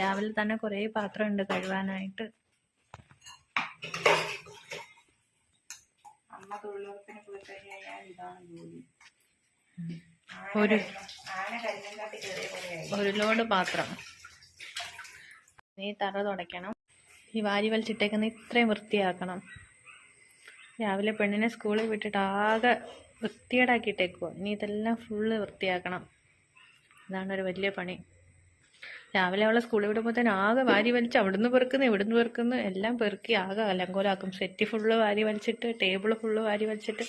രാവിലെ തന്നെ കുറേ പാത്രമുണ്ട് കഴുകാനായിട്ട്. അമ്മ തൊഴിലുറപ്പിന് പോയി കഴിഞ്ഞാൽ ഇതാണ് ജോലി. ഒരു ഒരു ലോഡ് പാത്രം. നീ തറ തുടയ്ക്കണം. ഈ വാരി വലിച്ചിട്ടേക്കുന്ന ഇത്രയും വൃത്തിയാക്കണം. രാവിലെ പെണ്ണിനെ സ്കൂളിൽ വിട്ടിട്ട് ആകെ വൃത്തികേടാക്കിയിട്ടേക്കുവാ. ഇനി ഇതെല്ലാം ഫുള്ള് വൃത്തിയാക്കണം. ഇതാണ് ഒരു വലിയ പണി. രാവിലെ അവളെ സ്കൂളിൽ വിടുമ്പോഴത്തേന് ആകെ വാരി വലിച്ച് അവിടുന്ന് പെറുക്കുന്നു ഇവിടുന്ന് പെറുക്കുന്നു എല്ലാം പെറുക്കി ആകെ അലങ്കോലാക്കും. സെറ്റ് ഫുള്ള് വാരി വലിച്ചിട്ട് ടേബിൾ ഫുള്ള് വാരി വലിച്ചിട്ട്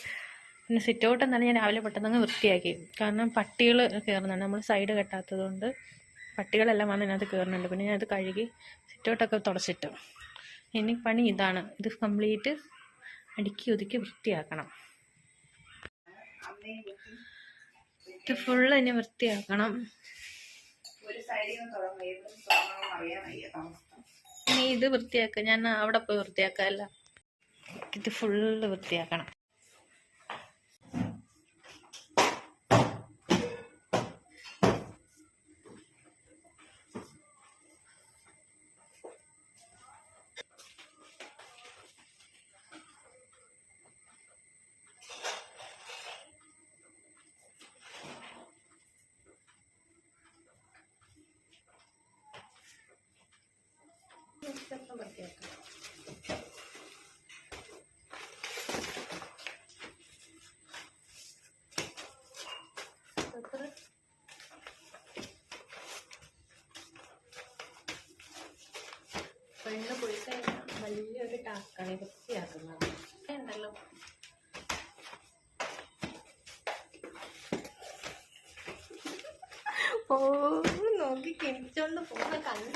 പിന്നെ സിറ്റ് ഔട്ട് എന്നാലും ഞാൻ രാവിലെ പെട്ടെന്ന് അങ്ങ് വൃത്തിയാക്കി. കാരണം പട്ടികൾ കയറുന്നുണ്ട് നമ്മൾ സൈഡ് കെട്ടാത്തത് കൊണ്ട് പട്ടികളെല്ലാം വന്ന് ഇതിനകത്ത് കയറുന്നുണ്ട് പിന്നെ ഞാൻ അത് കഴുകി സിറ്റ് ഔട്ടൊക്കെ തുടച്ചിട്ട്. ഇനി പണി ഇതാണ്. ഇത് കംപ്ലീറ്റ് അടുക്കി ഒതുക്കി വൃത്തിയാക്കണം. ഇത് ഫുള്ള് ഇനി വൃത്തിയാക്കണം. ഒരു ഇത് വൃത്തിയാക്ക. ഞാൻ അവിടെ പോയി വൃത്തിയാക്കാമല്ല ഇത് ഫുള്ള് വൃത്തിയാക്കണം. പെണ്ണ് പോയി കഴിഞ്ഞാൽ വലിയൊരു ടാസ്ക്കാണ് വൃത്തിയാക്കുന്നത്. ഉണ്ടല്ലോ ഓ നോക്കി കിണിച്ചോണ്ട് പോകുന്ന കണ്ട.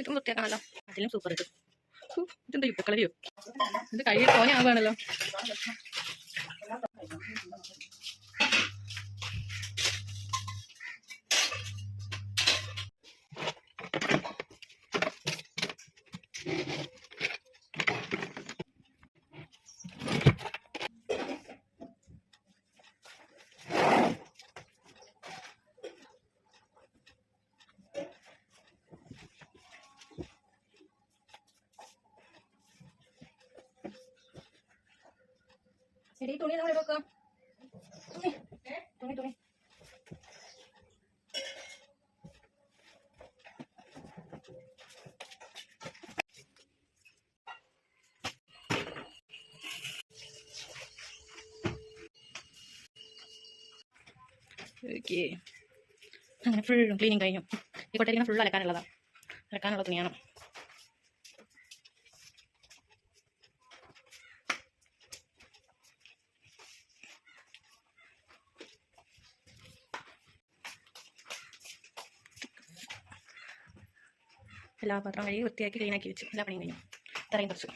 ഇതും വൃത്തിയാക്കണല്ലോ അതിലും സൂപ്പർ ഇത് ഇതെന്താ ഇതെന്താ യുദ്ധക്കളരിയോ ഇത് കയ്യിൽ തോനെയാവുകയാണല്ലോ ശരി തുണി നമ്മൾ വെക്കുക തുണി തുണി തുണി. ഓക്കെ അങ്ങനെ ഫുൾ ക്ലീനിങ് കഴിഞ്ഞു. ഈ കൊട്ടയിരിക്കുന്ന ഫുൾ അലക്കാനുള്ളതാണ് അലക്കാനുള്ള തുണിയാണ്. എല്ലാ പാത്രം കഴുകി വൃത്തിയാക്കി ക്ലീനാക്കി വെച്ചു എല്ലാ പണിയും കഴിഞ്ഞു. തറയും കുറച്ചു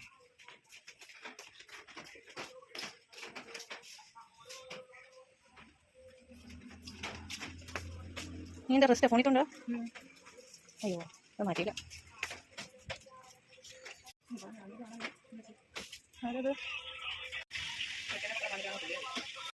നീ എന്താ റെസ്റ്റ് ഫോണിട്ടുണ്ടോ അയ്യോ അത് മാറ്റിയില്ല. ആരത്?